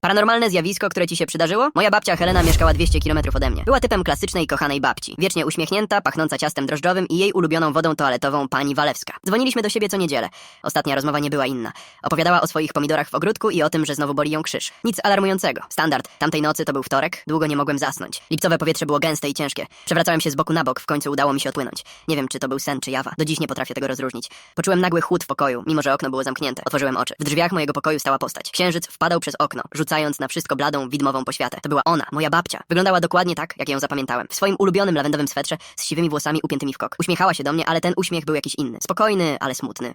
Paranormalne zjawisko, które ci się przydarzyło? Moja babcia Helena mieszkała 200 km ode mnie. Była typem klasycznej, kochanej babci. Wiecznie uśmiechnięta, pachnąca ciastem drożdżowym i jej ulubioną wodą toaletową pani Walewska. Dzwoniliśmy do siebie co niedzielę. Ostatnia rozmowa nie była inna. Opowiadała o swoich pomidorach w ogródku i o tym, że znowu boli ją krzyż. Nic alarmującego. Standard. Tamtej nocy to był wtorek, długo nie mogłem zasnąć. Lipcowe powietrze było gęste i ciężkie. Przewracałem się z boku na bok, w końcu udało mi się odpłynąć. Nie wiem, czy to był sen, czy jawa. Do dziś nie potrafię tego rozróżnić. Poczułem nagły chłód w pokoju, mimo że okno było zamknięte. Otworzyłem oczy. W drzwiach mojego pokoju stała postać. Księżyc wpadał przez okno, rzucając na wszystko bladą, widmową poświatę. To była ona, moja babcia. Wyglądała dokładnie tak, jak ją zapamiętałem. W swoim ulubionym lawendowym swetrze z siwymi włosami upiętymi w kok. Uśmiechała się do mnie, ale ten uśmiech był jakiś inny. Spokojny, ale smutny.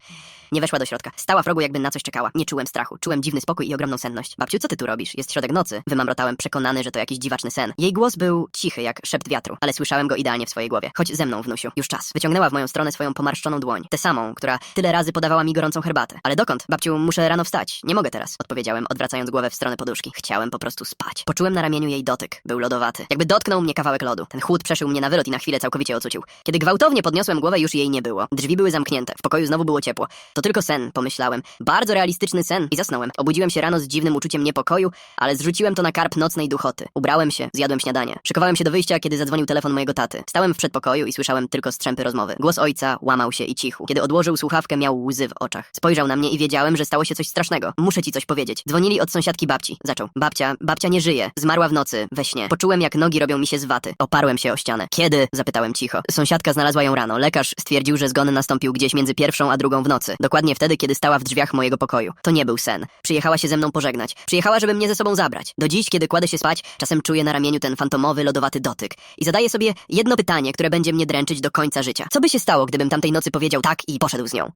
Nie weszła do środka. Stała w rogu, jakby na coś czekała. Nie czułem strachu. Czułem dziwny spokój i ogromną senność. Babciu, co ty tu robisz? Jest środek nocy. Wymamrotałem, przekonany, że to jakiś dziwaczny sen. Jej głos był cichy, jak szept wiatru, ale słyszałem go idealnie w swojej głowie. Chodź ze mną, wnusiu. Już czas. Wyciągnęła w moją stronę swoją pomarszczoną dłoń. Tę samą, która tyle razy podawała mi gorącą herbatę. Ale dokąd? Babciu, muszę rano wstać. Nie mogę teraz, odpowiedziałem, odwracając głowę w stronę poduszki. Chciałem po prostu spać. Poczułem na ramieniu jej dotyk. Był lodowaty. Jakby dotknął mnie kawałek lodu. Ten chłód przeszył mnie na wylot i na chwilę całkowicie ocucił. Kiedy gwałtownie podniosłem głowę, już jej nie było. Drzwi były zamknięte. W pokoju znowu było ciepło. To tylko sen, pomyślałem. Bardzo realistyczny sen i zasnąłem. Obudziłem się rano z dziwnym uczuciem niepokoju, ale zrzuciłem to na karp nocnej duchoty. Ubrałem się, zjadłem śniadanie. Szykowałem się do wyjścia, kiedy zadzwonił telefon mojego taty. Stałem w przedpokoju i słyszałem tylko strzępy rozmowy. Głos ojca łamał się i cichł. Kiedy odłożył słuchawkę, miał łzy w oczach. Spojrzał na mnie i wiedziałem, że stało się coś strasznego. Muszę ci coś powiedzieć. Dzwonili od sąsiadki babci. Zaczął. Babcia, babcia nie żyje. Zmarła w nocy, we śnie. Poczułem, jak nogi robią mi się z waty. Oparłem się o ścianę. Kiedy? Zapytałem cicho. Sąsiadka znalazła ją rano. Lekarz stwierdził, że zgon nastąpił gdzieś między pierwszą a drugą w nocy. Dokładnie wtedy, kiedy stała w drzwiach mojego pokoju. To nie był sen. Przyjechała się ze mną pożegnać. Przyjechała, żeby mnie ze sobą zabrać. Do dziś, kiedy kładę się spać, czasem czuję na ramieniu ten fantomowy, lodowaty dotyk. I zadaję sobie jedno pytanie, które będzie mnie dręczyć do końca życia. Co by się stało, gdybym tamtej nocy powiedział tak i poszedł z nią?